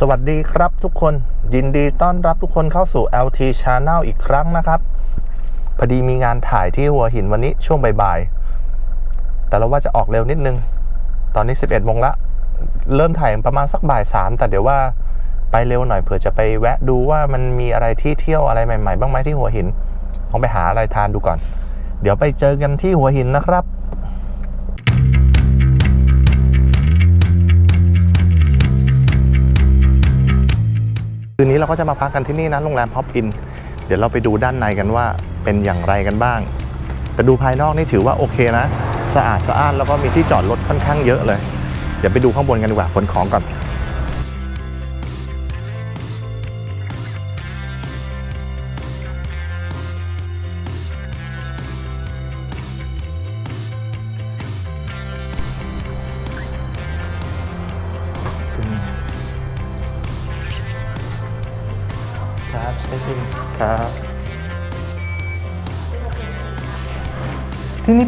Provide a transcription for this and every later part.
สวัสดีครับทุกคนยินดีต้อนรับทุกคนเข้าสู่ LT Channel อีกครั้งนะครับ พอดีมีงานถ่ายที่หัวหินวันนี้ช่วงบ่ายๆ แต่เราว่าจะออกเร็วนิดนึง ตอนนี้ 11โมงละ เริ่มถ่ายประมาณสักบ่ายสามแต่เดี๋ยวว่าไปเร็วหน่อยเผื่อจะไปแวะดูว่ามันมีอะไรที่เที่ยวอะไรใหม่ๆ บ้างไหมที่หัวหินลองไปหาอะไรทานดูก่อน เดี๋ยวไปเจอกันที่หัวหินนะครับ คืนนี้เราก็จะมาพักกันที่นี่นะโรงแรมฮอปอิน เดี๋ยวเราไปดูด้านในกันว่าเป็นอย่างไรกันบ้าง แต่ดูภายนอกนี่ถือว่าโอเคนะ สะอาดสะอ้านแล้วก็มีที่จอดรถค่อนข้างเยอะเลย เดี๋ยวไปดูข้างบนกันดีกว่าขนของก่อน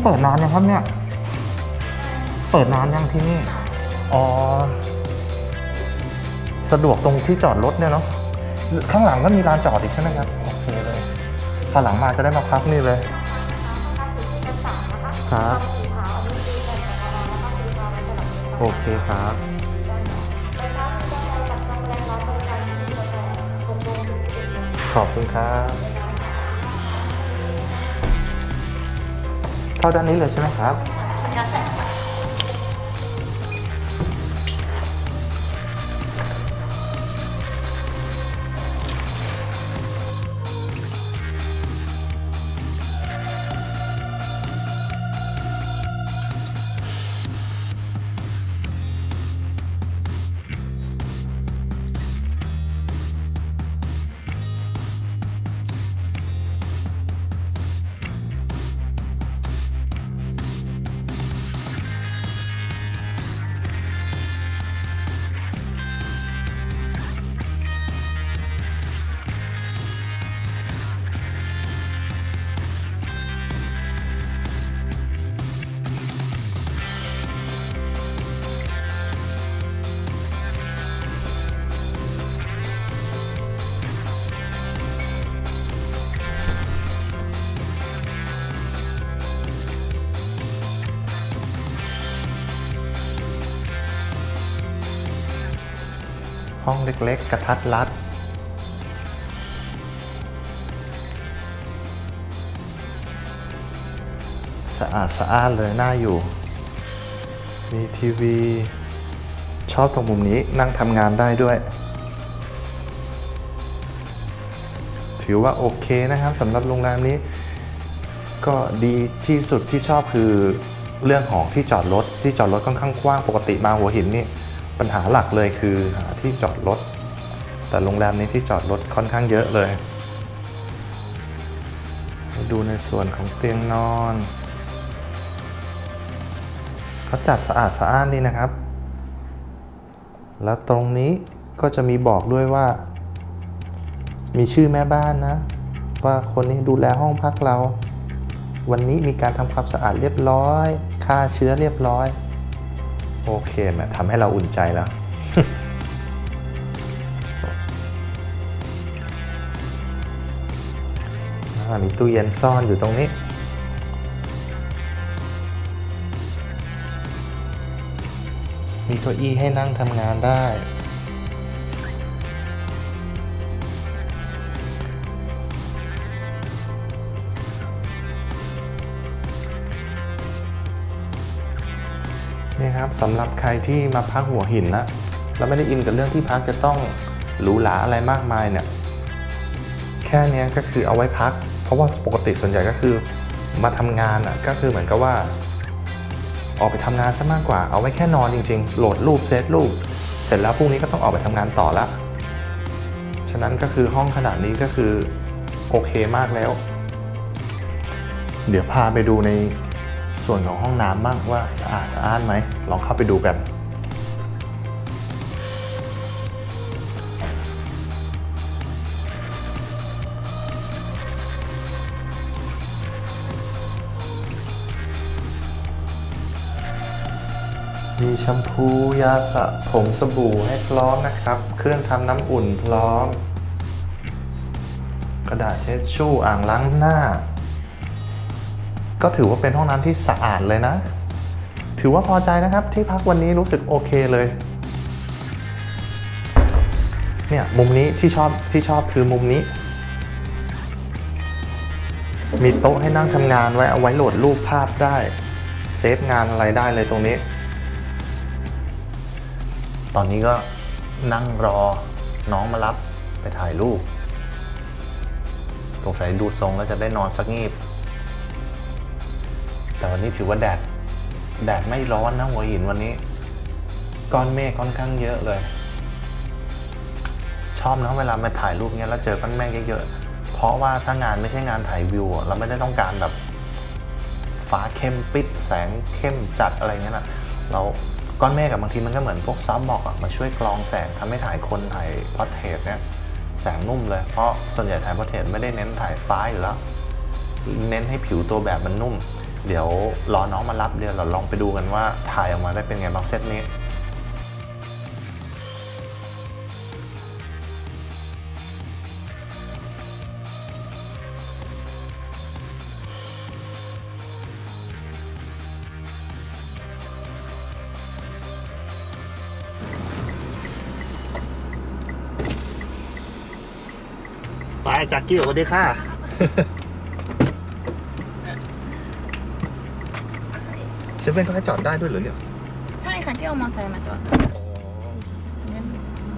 เปิดนานยังครับเนี่ย เปิดนานยังที่นี่ อ๋อ สะดวกตรงที่จอดรถเนี่ยเนาะ ข้างหลังก็มีลานจอดอีกใช่ไหมครับ โอเคเลยพอหลังมาจะได้มาพักนี่เลย ครับ โอเคครับขอบคุณครับ เข้าด้านนี้เลยใช่ไหมครับ เล็ก ๆ กระทัดรัด สะอาดสะอ้านเลยน่าอยู่ มีทีวี ชอบตรงมุมนี้นั่งทำงานได้ด้วย ถือว่าโอเคนะครับสำหรับโรงแรมนี้ ก็ดีที่สุดที่ชอบคือเรื่องของที่จอดรถที่จอดรถค่อนข้างกว้างปกติมาหัวหินนี่ ปัญหาหลักเลยคือหาที่จอดรถ แต่โรงแรมนี้ที่จอดรถค่อนข้างเยอะเลย ดูในส่วนของเตียงนอนเขาจัดสะอาดสะอ้านดีนะครับ แล้วตรงนี้ก็จะมีบอกด้วยว่า มีชื่อแม่บ้านนะ ว่าคนนี้ดูแลห้องพักเรา วันนี้มีการทำความสะอาดเรียบร้อยฆ่าเชื้อเรียบร้อย โอเคแมทำให้เราอุ่นใจแล้วมีตู้เย็นซ่อนอยู่ตรงนี้ มีเก้าอี้ให้นั่งทำงานได้ นี่ครับสำหรับใครที่มาพักหัวหินนะแล้วไม่ได้อินกับเรื่องที่พักจะต้องหรูหราอะไรมากมายเนี่ยแค่นี้ก็คือเอาไว้พัก เพราะว่าปกติส่วนใหญ่ก็คือมาทำงานอะก็คือเหมือนกับว่า ออกไปทำงานซะมากกว่าเอาไว้แค่นอนจริง ๆ โหลดรูปเซตรูป เสร็จแล้วพรุ่งนี้ก็ต้องออกไปทำงานต่อละฉะนั้นก็คือห้องขนาดนี้ก็คือโอเคมากแล้ว เดี๋ยวพาไปดูใน ส่วนของห้องน้ำบ้างว่าสะอาดสะอ้านไหม ลองเข้าไปดูกันมีแชมพูยาสระผมสบู่ให้พร้อมนะครับ เครื่องทำน้ำอุ่นพร้อม กระดาษเช็ดชู่อ่างล้างหน้า ก็ถือว่าเป็นห้องน้ำที่สะอาดเลยนะ ถือว่าพอใจนะครับที่พักวันนี้รู้สึกโอเคเลยเนี่ยมุมนี้ที่ชอบที่ชอบคือมุมนี้ มีโต๊ะให้นั่งทำงานไว้เอาไว้โหลดรูปภาพได้ เซฟงานอะไรได้เลยตรงนี้ ตอนนี้ก็นั่งรอน้องมารับไปถ่ายรูปสงสัยดูทรงแล้วจะได้นอนสักงีบ แต่วันนี้ถือว่าแดดแดดไม่ร้อนนะหัวหินวันนี้ ก้อนเมฆค่อนข้างเยอะเลย ชอบนะเวลามาถ่ายรูปเนี้ยแล้วเจอก้อนเมฆเยอะๆเพราะว่าถ้างานไม่ใช่งานถ่ายวิวอะเราไม่ได้ต้องการแบบฟ้าเข้มปิดแสงเข้มจัดอะไรเงี้ยนะเราก้อนเมฆกับบางทีมันก็เหมือนพวกซับบอกอะมาช่วยกรองแสงทำให้ถ่ายคนถ่ายพอร์เทรตเนี่ยแสงนุ่มเลย เพราะส่วนใหญ่ถ่ายพอร์เทรตไม่ได้เน้นถ่ายฟ้าอยู่แล้ว เน้นให้ผิวตัวแบบมันนุ่ม เดี๋ยวรอน้องมารับเดี๋ยวเราลองไปดูกันว่าถ่ายออกมาได้เป็นไงบ้างเซตนี้ไปจากกี้สวัสดีค่ะ เซเว่นก็ให้จอดได้ด้วยเหรอเนี่ยใช่ค่ะที่เอามอเตอร์ไซค์มาจอด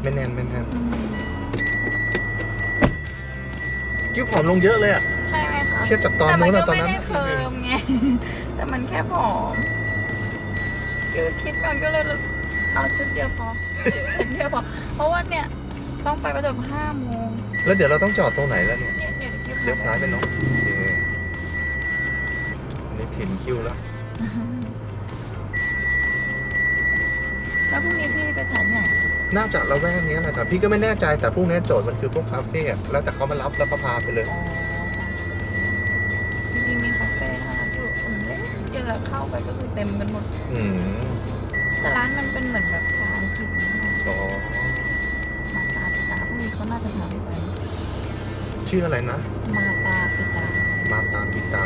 ไม่แน่นไม่แน่นกิ้วผอมลงเยอะเลยอะ ใช่ไหมคะเทียบจากตอนนู้นอะตอนนั้นแต่มัก็ไม่ได้เพิ่มไง แต่มันแค่ผอมคือคิดก่อนก็เลยเอาชุดเดียวพอชุดเดียวพอ เพราะว่าเนี่ยต้องไปประมาณห้าโมงแล้วเดี๋ยวเราต้องจอดตรงไหนแล้วเนี่ย เนี่ยเนี่ยเลี้ยวซ้ายไปเนาะโอเคอันนี่ถิ่นคิวแล้ว แล้วพรุ่งนี้พี่ไปถ่ายที่ไหนน่าจะละแวกนี้แหละจ้ะพี่ก็ไม่แน่ใจแต่พวกนี้โจทย์มันคือพวกคาเฟ่อะแล้วแต่เขามารับแล้วก็พาไปเลยอ๋อจริงๆมีคาเฟ่นะคะอยู่อืมเล็กเดี๋ยวเราเข้าไปก็คือเต็มกันหมด อืมแต่ร้านมันเป็นเหมือนแบบชาอังกฤษนิดหน่อยอ๋อมาตาปิตาพรุ่งนี้เขาน่าจะพาไป ชื่ออะไรนะ มาตาปิตามาตามปิตา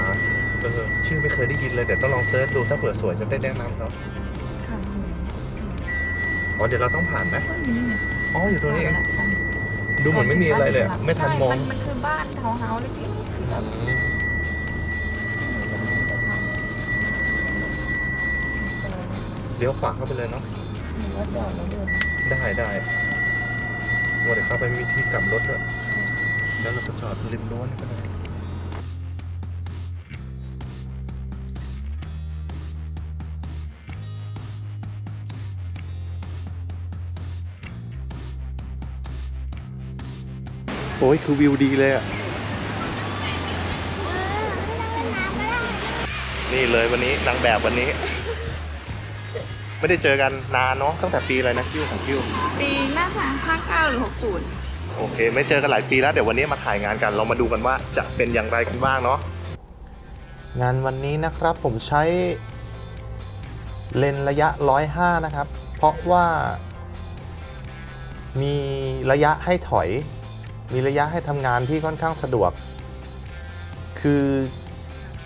เออชื่อไม่เคยได้ยินเลยเดี๋ยวต้องลองเซิร์ชดูถ้าเผื่อสวยจะได้แนะนำเขาค่ะ อ๋อเดี๋ยวเราต้องผ่านไหมก็นี่อ๋ออยู่ตรงนี้เองใช่ดูเหมือนไม่มีอะไรเลยอะไม่ทันมองใช่มันคือบ้านทาวน์เฮาส์เล็กๆแบบอืมเลี้ยวขวาเข้าไปเลยเนาะหรือว่าจอดแล้วเดินได้ได้ว่าเดี๋ยวเข้าไปมีที่กลับรถด้วยแล้วเราก็จอดริมรั้วนี่ก็ได้ อ้ยคือวิวดีเลยอะ นี่เลยวันนี้นางแบบวันนี้ ไม่ได้เจอกันนานเนาะตั้งแต่ปีอะไรนะคิวของคิวปีหน้าทางห้าเก้าหรือหกศูนย์โอเค ไม่เจอกันหลายปีแล้วเดี๋ยววันนี้มาถ่ายงานกันเรามาดูกันว่าจะเป็นอย่างไรกันบ้างเนาะงานวันนี้นะครับผมใช้เลนส์ระยะ 105 นะครับ เพราะว่ามีระยะให้ถอย มีระยะให้ทำงานที่ค่อนข้างสะดวก คือ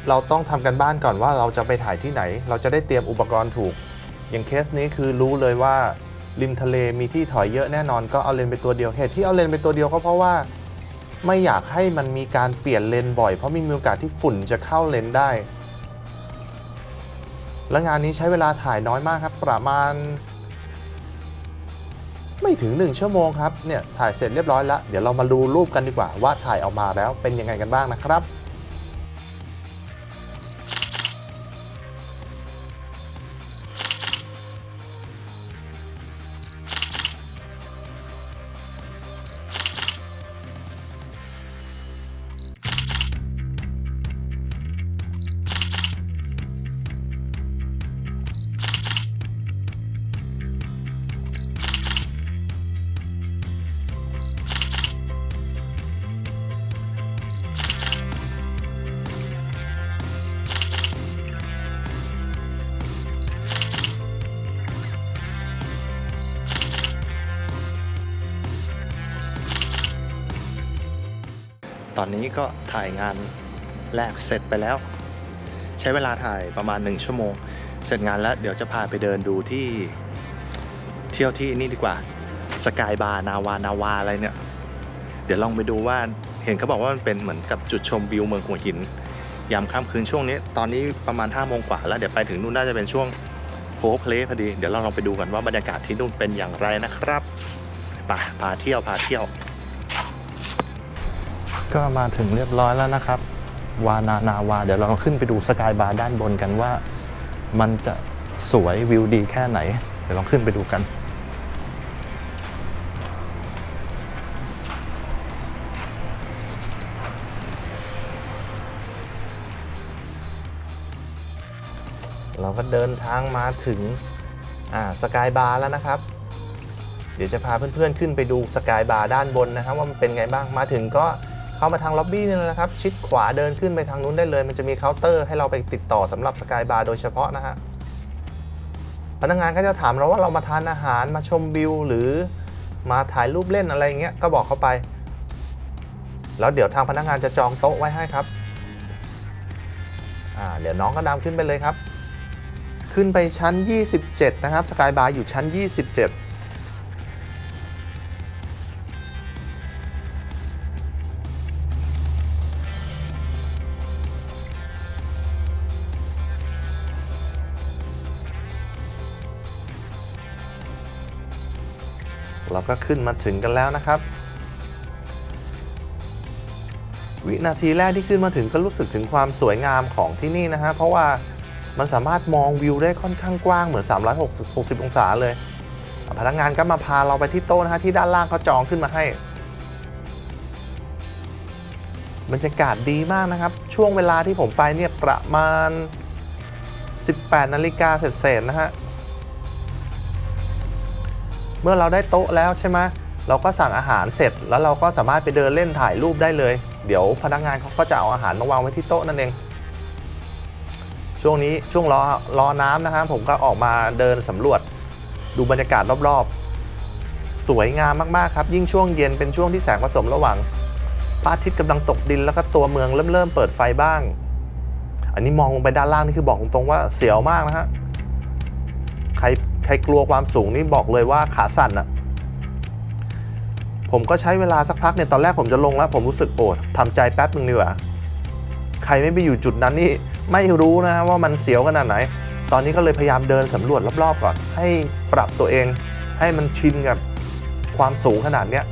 เราต้องทำกันบ้านก่อนว่าเราจะไปถ่ายที่ไหน เราจะได้เตรียมอุปกรณ์ถูก อย่างเคสนี้คือรู้เลยว่าริมทะเลมีที่ถอยเยอะแน่นอนก็เอาเลนไปตัวเดียวเหตุที่เอาเลนไปตัวเดียวก็เพราะว่า ไม่อยากให้มันมีการเปลี่ยนเลนบ่อย เพราะมีโอกาสที่ฝุ่นจะเข้าเลนได้ และงานนี้ใช้เวลาถ่ายน้อยมากครับ ประมาณ ไม่ถึง 1 ชั่วโมงครับเนี่ยถ่ายเสร็จเรียบร้อยแล้ว เดี๋ยวเรามาดูรูปกันดีกว่าว่าถ่ายออกมาแล้วเป็นยังไงกันบ้างนะครับ นี้ก็ถ่ายงานแรกเสร็จไปแล้ว ใช้เวลาถ่ายประมาณ 1 ชั่วโมง เสร็จงานแล้วเดี๋ยวจะพาไปเดินดูที่เที่ยวที่นี่ดีกว่าสกายบาร์นาวานาวาอะไรเนี่ย เดี๋ยวลองไปดูว่าเห็นเขาบอกว่ามันเป็นเหมือนกับจุดชมวิวเมืองหัวหิน ยามค่ำคืนช่วงนี้ ตอนนี้ประมาณ5้าโมงกว่าแล้วเดี๋ยวไปถึงนู่นน่าจะเป็นช่วงโพเพลพอดี เดี๋ยวเราลองไปดูกันว่าบรรยากาศที่นู่นเป็นอย่างไรนะครับไปพาเที่ยวพาเที่ยว ก็มาถึงเรียบร้อยแล้วนะครับ วานานาวา เดี๋ยวเราขึ้นไปดูสกายบาร์ด้านบนกันว่า มันจะสวยวิวดีแค่ไหน เดี๋ยวลองขึ้นไปดูกัน เราก็เดินทางมาถึงสกายบาร์แล้วนะครับ เดี๋ยวจะพาเพื่อนๆขึ้นไปดูสกายบาร์ด้านบนนะครับ ว่ามันเป็นไงบ้างมาถึงก็ เข้ามาทางล็อบบี้นี่แหละนะครับ ชิดขวาเดินขึ้นไปทางนู้นได้เลย มันจะมีเคาน์เตอร์ให้เราไปติดต่อสำหรับสกายบาร์โดยเฉพาะนะฮะพนักงานก็จะถามเราว่าเรามาทานอาหารมาชมวิวหรือมาถ่ายรูปเล่นอะไรอย่างเงี้ยก็บอกเขาไป แล้วเดี๋ยวทางพนักงานจะจองโต๊ะไว้ให้ครับอ่าเดี๋ยวน้องก็ดำขึ้นไปเลยครับ ขึ้นไปชั้น 27 นะครับสกายบาร์อยู่ชั้น 27 เราก็ขึ้นมาถึงกันแล้วนะครับ วินาทีแรกที่ขึ้นมาถึงก็รู้สึกถึงความสวยงามของที่นี่นะฮะเพราะว่ามันสามารถมองวิวได้ค่อนข้างกว้างเหมือน 360 องศาเลย พนักงานก็มาพาเราไปที่โต๊ะนะฮะที่ด้านล่างเขาจองขึ้นมาให้บรรยากาศดีมากนะครับ ช่วงเวลาที่ผมไปเนี่ยประมาณ 18 นาฬิกาเศษๆนะฮะ เมื่อเราได้โต๊ะแล้วใช่ไหมเราก็สั่งอาหารเสร็จแล้วเราก็สามารถไปเดินเล่นถ่ายรูปได้เลย เดี๋ยวพนักงานเขาก็จะเอาอาหารมาวางไว้ที่โต๊ะนั่นเอง ช่วงนี้ช่วงรอรอน้ำนะครับผมก็ออกมาเดินสำรวจดูบรรยากาศรอบๆ สวยงามมากๆครับยิ่งช่วงเย็นเป็นช่วงที่แสงผสมระหว่างพระอาทิตย์กำลังตกดินแล้วก็ตัวเมืองเริ่มเริ่มเปิดไฟบ้าง อันนี้มองลงไปด้านล่างนี่คือบอกตรงๆว่าเสียวมากนะฮะใคร ใครกลัวความสูงนี่บอกเลยว่าขาสั่นอะผมก็ใช้เวลาสักพักเนี่ยตอนแรกผมจะลงแล้ว ผมรู้สึกโอดทำใจแป๊บนึงดีกว่าใครไม่ไปอยู่จุดนั้นนี่ไม่รู้นะว่ามันเสียวขนาดไหน ตอนนี้ก็เลยพยายามเดินสำรวจรอบๆก่อน ให้ปรับตัวเอง ให้มันชินกับความสูงขนาดเนี้ย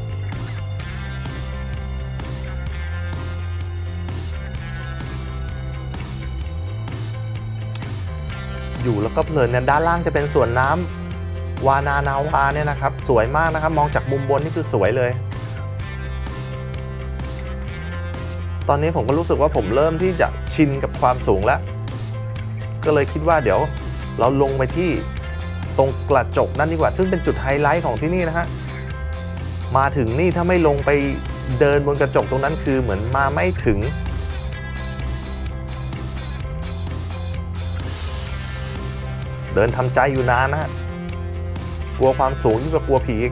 อยู่แล้วก็เพลินเนี่ยด้านล่างจะเป็นสวนน้ำวานานาวาเนี่ยนะครับสวยมากนะครับมองจากมุมบนนี่คือสวยเลย ตอนนี้ผมก็รู้สึกว่าผมเริ่มที่จะชินกับความสูงแล้ว ก็เลยคิดว่าเดี๋ยวเราลงไปที่ตรงกระจกนั่นดีกว่า ซึ่งเป็นจุดไฮไลท์ของที่นี่นะฮะมาถึงนี่ถ้าไม่ลงไปเดินบนกระจกตรงนั้นคือเหมือนมาไม่ถึง เดินทำใจอยู่นานนะกลัวความสูงยิ่งกว่ากลัวผีก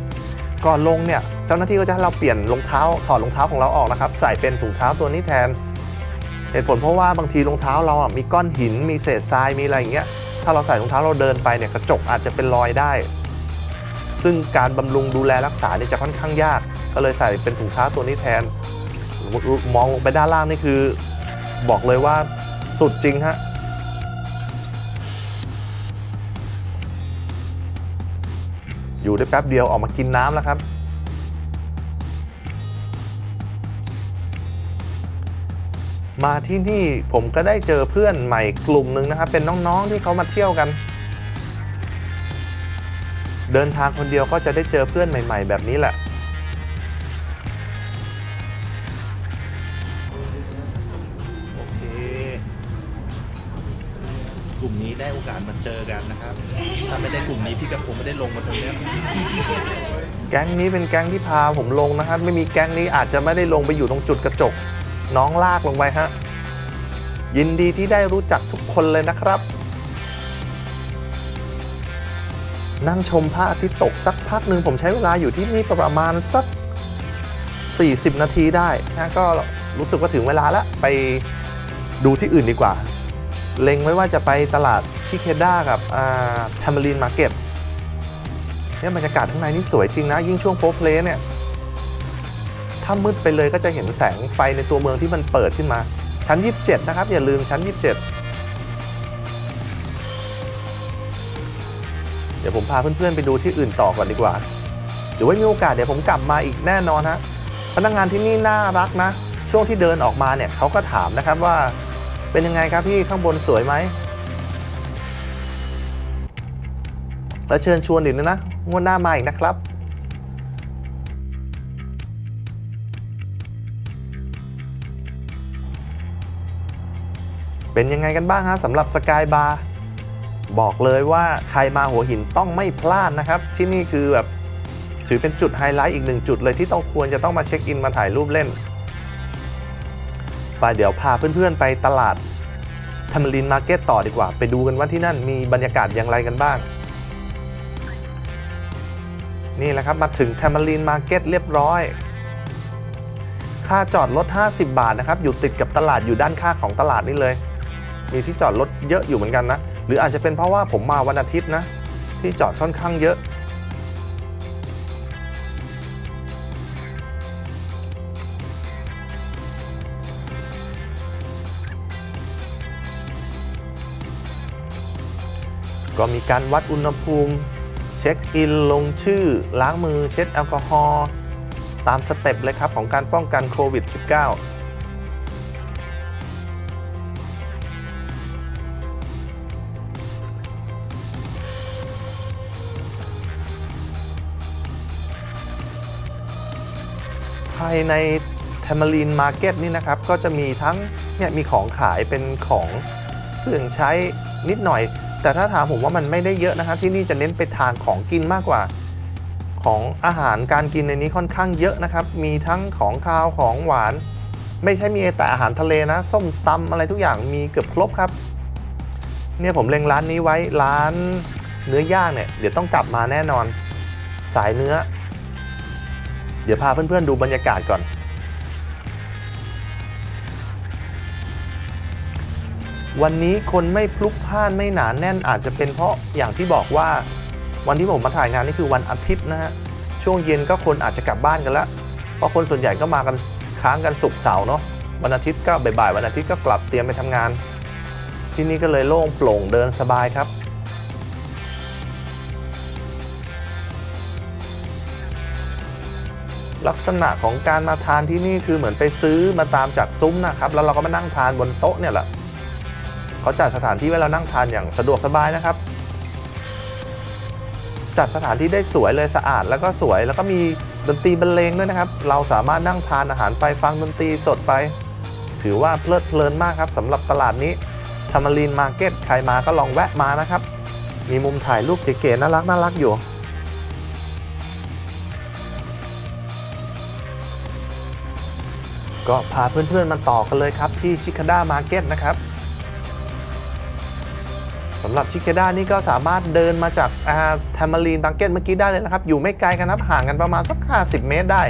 ก่อนลงเนี่ยเจ้าหน้าที่ก็จะให้เราเปลี่ยนรองเท้าถอดรองเท้าของเราออกนะครับ ใส่เป็นถุงเท้าตัวนี้แทนเหตุผลเพราะว่าบางทีรองเท้าเราอะมีก้อนหินมีเศษทรายมีอะไรอย่างเงี้ยถ้าเราใส่รองเท้าเราเดินไปเนี่ยกระจกอาจจะเป็นรอยได้ ซึ่งการบำรุงดูแลรักษาเนี่ยจะค่อนข้างยาก ก็เลยใส่เป็นถุงเท้าตัวนี้แทน มองลงไปด้านล่างนี่คือ บอกเลยว่าสุดจริงฮะ อยู่ได้แป๊บเดียวออกมากินน้ำแล้วครับ มาที่นี่ผมก็ได้เจอเพื่อนใหม่กลุ่มหนึ่งนะครับ เป็นน้องๆที่เขามาเที่ยวกัน เดินทางคนเดียวก็จะได้เจอเพื่อนใหม่ ๆ แบบนี้แหละ กลุ่มนี้ได้โอกาสมาเจอกันนะครับ ถ้าไม่ได้กลุ่มนี้พี่กับผมไม่ได้ลงมาตรงเนี้ยแก๊งนี้เป็นแก๊งที่พาผมลงนะครับ ไม่มีแก๊งนี้อาจจะไม่ได้ลงไปอยู่ตรงจุดกระจก น้องลากลงไปฮะ ยินดีที่ได้รู้จักทุกคนเลยนะครับ นั่งชมพระอาทิตย์ตกสักพักหนึ่งผมใช้เวลาอยู่ที่นี่ประมาณสัก 40 นาทีได้นะก็รู้สึกว่าถึงเวลาแล้วไปดูที่อื่นดีกว่า เล็งไว้ว่าจะไปตลาดชิเคด้ากับทาม a รีนมาร์เก็ตเนี่ยบรรยากาศข้างในนี่สวยจริงนะ ยิ่งช่วงโพเพลเนี่ย ถ้ามืดไปเลยก็จะเห็นแสงไฟในตัวเมืองที่มันเปิดขึ้นมา ชั้น 27 นะครับ อย่าลืมชั้น 27 เดี๋ยวผมพาเพื่อนๆไปดูที่อื่นต่อก่อนดีกว่าเดี๋ยวไว้มีโอกาสเดี๋ยวผมกลับมาอีกแน่นอนฮะพนักงานที่นี่น่ารักนะ ช่วงที่เดินออกมาเนี่ยเขาก็ถามนะครับว่า เป็นยังไงครับพี่ข้างบนสวยไหมแล้วเชิญชวนอีกนะนะงวดหน้ามาอีกนะครับเป็นยังไงกันบ้างฮะสำหรับสกายบาร์บอกเลยว่าใครมาหัวหินต้องไม่พลาดนะครับ ที่นี่คือแบบถือเป็นจุดไฮไลท์อีกหนึ่งจุดเลยที่ต้องควรจะต้องมาเช็คอินมาถ่ายรูปเล่น ไปเดี๋ยวพาเพื่อนๆไปตลาดทามลินมาร์เก็ตต่อดีกว่า ไปดูกันว่าที่นั่นมีบรรยากาศอย่างไรกันบ้าง นี่แหละครับมาถึงทามลินมาร์เก็ตเรียบร้อย ค่าจอดรถ 50 บาทนะครับ อยู่ติดกับตลาดอยู่ด้านข้างของตลาดนี่เลย มีที่จอดรถเยอะอยู่เหมือนกันนะ หรืออาจจะเป็นเพราะว่าผมมาวันอาทิตย์นะ ที่จอดค่อนข้างเยอะ ก็มีการวัดอุณหภูมิ เช็คอินลงชื่อ ล้างมือเช็ดแอลกอฮอล์ตามสเต็ปเลยครับของการป้องกันโควิด -19 ภายใน t a m a r i n Market นี่นะครับ ก็จะมีทั้งเนี่ยมีของขายเป็นของเครื่องใช้นิดหน่อย แต่ถ้าถามผมว่ามันไม่ได้เยอะนะครับที่นี่จะเน้นไปทานของกินมากกว่า ของอาหารการกินในนี้ค่อนข้างเยอะนะครับ มีทั้งของคาวของหวาน ไม่ใช่มีแต่อาหารทะเลนะ ส้มตำอะไรทุกอย่างมีเกือบครบครับ เนี่ยผมเล็งร้านนี้ไว้ร้านเนื้อย่างเนี่ยเดี๋ยวต้องกลับมาแน่นอน สายเนื้อ เดี๋ยวพาเพื่อนๆดูบรรยากาศก่อน วันนี้คนไม่พลุกพล่านไม่หนานแน่นอาจจะเป็นเพราะอย่างที่บอกว่า วันที่ผมมาถ่ายงานนี่คือวันอาทิตย์นะฮะช่วงเย็นก็คนอาจจะกลับบ้านกันล้วเพราะคนส่วนใหญ่ก็มากันค้างกันศุกร์เสาร์เนาะวันอาทิตย์ก็บ่ายๆวันอาทิตย์ก็กลับเตรียมไปทำงาน ที่นี่ก็เลยโล่งโปร่งเดินสบายครับลักษณะของการมาทานที่นี่คือเหมือนไปซื้อมาตามจากซุ้มนะครับ แล้วเราก็มานั่งทานบนโต๊ะเนี่ยแหละ เขาจัดสถานที่ไว้เรานั่งทานอย่างสะดวกสบายนะครับ จัดสถานที่ได้สวยเลยสะอาดแล้วก็สวยแล้วก็มีดนตรีบรรเลงด้วยนะครับ เราสามารถนั่งทานอาหารไปฟังดนตรีสดไป ถือว่าเพลิดเพลินมากครับสำหรับตลาดนี้ธรรมรีนมาร์เก็ตใครมาก็ลองแวะมานะครับ มีมุมถ่ายรูปเก๋ๆน่ารักน่ารักอยู่ก็พาเพื่อนๆมาต่อกันเลยครับที่ชิคาด้ามาร์เก็ตนะครับ สำหรับชิคาด้านี่ก็สามารถเดินมาจากทามารีนมาร์เก็ตเมื่อกี้ได้เลยนะครับ อยู่ไม่ไกลกันนะครับห่างกันประมาณสัก 50 เมตรได้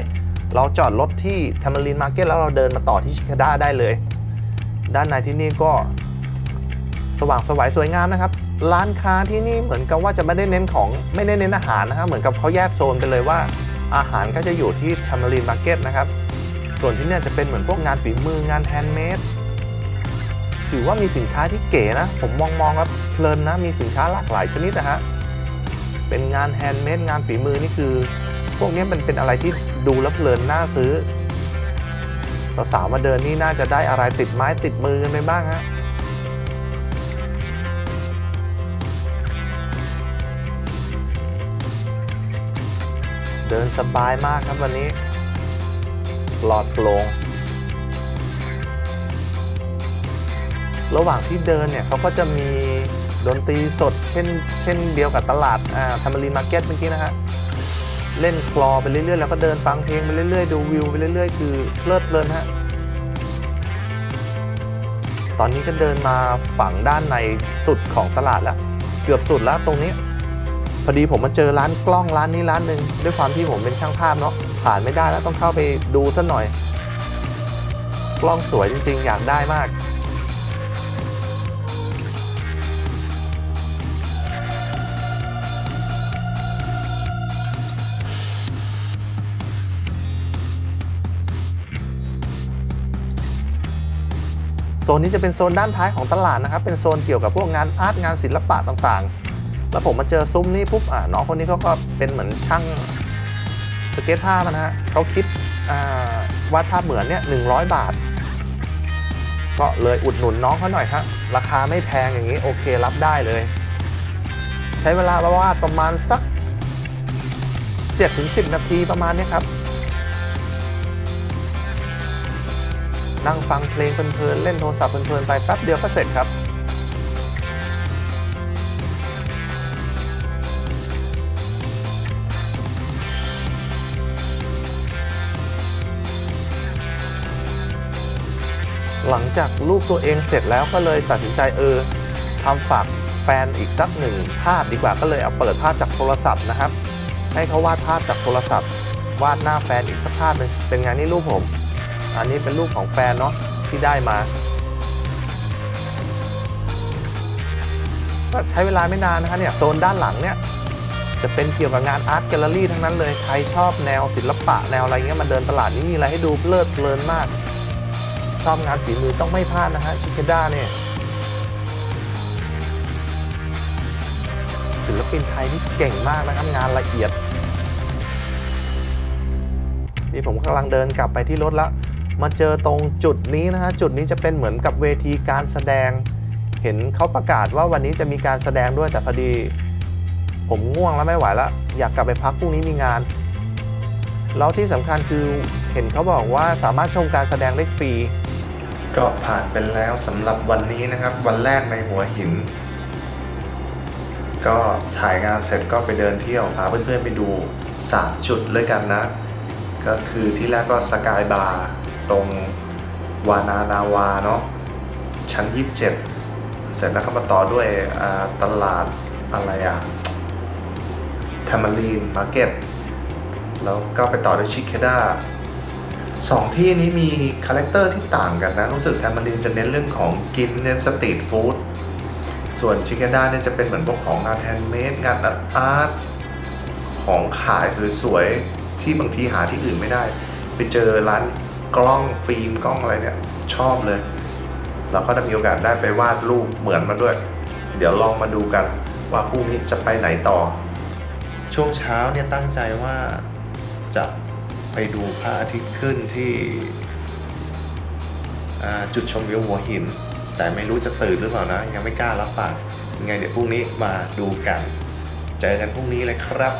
เราจอดรถที่ทามารีนมาร์เก็ตแล้วเราเดินมาต่อที่ชิคาด้าได้เลย ด้านในที่นี่ก็สว่างสวยสวยงามนะครับ ร้านค้าที่นี่เหมือนกับว่าจะไม่ได้เน้นของไม่ได้เน้นอาหารนะครับ เหมือนกับเขาแยกโซนไปเลยว่า อาหารก็จะอยู่ที่ทามารีนมาร์เก็ตนะครับ ส่วนที่เนี่ยจะเป็นเหมือนพวกงานฝีมืองานแฮนด์เมดถือว่ามีสินค้าที่เก๋นะ ผมมองมองแล้วเพ ลินนะ มีสินค้าหลากหลายชนิดนะฮะ เป็นงานแฮนด์เมดงานฝีมือนี่คือ พวกนี้มันเป็นอะไรที่ดูแล้วเพลินน่าซื้อเราสาวมาเดินนี่น่าจะได้อะไรติดไม้ติดมือกันไปบ้างฮะเดินสบายมากครับวันนี้ปลอดโปร่งระหว่างที่เดินเนี่ยเขาก็จะมี ดนตรีสดเช่นเช่นเดียวกับตลาดอ่าทามารีมาร์เก็ตเมื่อกี้นะฮะเล่นคลอไปเรื่อยๆ แล้วก็เดินฟังเพลงไปเรื่อยๆ ดูวิวไปเรื่อยๆ คือเพลิดเพลินฮะตอนนี้ก็เดินมาฝั่งด้านในสุดของตลาดแล้ว เกือบสุดแล้วตรงนี้พอดีผมมาเจอร้านกล้องร้านนี้ร้านหนึ่งด้วยความที่ผมเป็นช่างภาพเนาะผ่านไม่ได้แล้วต้องเข้าไปดูสัหน่อย กล้องสวยจริง ๆ อยากได้มาก นนี้จะเป็นโซนด้านท้ายของตลาดนะครับ เป็นโซนเกี่ยวกับพวกงานอาร์ตงานศิลปะต่างๆ แล้วผมมาเจอซุ้มนี้ปุ๊บอ่าน้องคนนี้เขาก็เป็นเหมือนช่างสเก็ตภาพนะฮะเขาคิดวาดภาพเหมือนเนี่ยหนึ่งบาท ก็เลยอุดหนุนน้องเขาหน่อยฮะราคาไม่แพงอย่างนี้โอเครับได้เลย ใช้เวลาวาดประมาณสัก 7-10 นาทีประมาณนี้ครับ นั่งฟังเพลงเพลินๆเล่นโทรศัพท์เพลินๆไปแป๊บเดียวก็เสร็จครับหลังจากรูปตัวเองเสร็จแล้วก็เลยตัดสินใจเออทำฝากแฟนอีกสักหนึ่งภาพดีกว่าก็เลยเอาเปิดภาพจากโทรศัพท์นะครับ ให้เขาวาดภาพจากโทรศัพท์ วาดหน้าแฟนอีกสักภาพหนึ่งเป็นไงนี่รูปผม อันนี้เป็นรูปของแฟนเนาะที่ได้มา ก็ใช้เวลาไม่นานนะคะเนี่ยโซนด้านหลังเนี่ยจะเป็นเกี่ยวกับงานอาร์ตแกลเลอรี่ทั้งนั้นเลย ใครชอบแนวศิลปะแนวอะไรเงี้ยมาเดินตลาดนี้มีอะไรให้ดูเพลิดเพลินมาก ชอบงานฝีมือต้องไม่พลาดนะฮะชิคเกด้าเนี่ยศิลปินไทยที่เก่งมากนะครับงานละเอียด นี่ผมกำลังเดินกลับไปที่รถแล้ว มาเจอตรงจุดนี้นะฮะจุดนี้จะเป็นเหมือนกับเวทีการแสดง เห็นเขาประกาศว่าวันนี้จะมีการแสดงด้วยแต่พอดี ผมง่วงแล้วไม่ไหวแล้วอยากกลับไปพักพรุ่งนี้มีงาน แล้วที่สำคัญคือเห็นเขาบอกว่าสามารถชมการแสดงได้ฟรี ก็ผ่านไปแล้วสำหรับวันนี้นะครับ วันแรกในหัวหิน ก็ถ่ายงานเสร็จก็ไปเดินเที่ยวพาเพื่อนๆไปดู 3 จุดเลยกันนะ ก็คือที่แรกก็สกายบาร์ ตรงวานานาวาเนาะชั้น 27 เสร็จแล้วก็มาต่อด้วยตลาดอะไรอะแทมารีนมาร์เก็ตแล้วก็ไปต่อด้วยชิคเคด้าสองที่นี้มีคาแรคเตอร์ที่ต่างกันนะ รู้สึกแทมมารินจะเน้นเรื่องของกินเน้นสตรีทฟู้ดส่วนชิคเกด้าเนี่ยจะเป็นเหมือนพวกของงานแฮนด์เมดงานอาร์ตของขายสวยๆที่บางทีหาที่อื่นไม่ได้ ไปเจอร้าน กล้องฟิล์มกล้องอะไรเนี่ยชอบเลย เราก็ได้มีโอกาสได้ไปวาดรูปเหมือนมาด้วย เดี๋ยวลองมาดูกันว่าพรุ่งนี้จะไปไหนต่อ ช่วงเช้าเนี่ยตั้งใจว่าจะไปดูพระอาทิตย์ขึ้นที่จุดชมวิวหัวหิน แต่ไม่รู้จะตื่นหรือเปล่านะ ยังไม่กล้ารับปากยังไงเดี๋ยวพรุ่งนี้มาดูกัน เจอกันพรุ่งนี้เลยครับ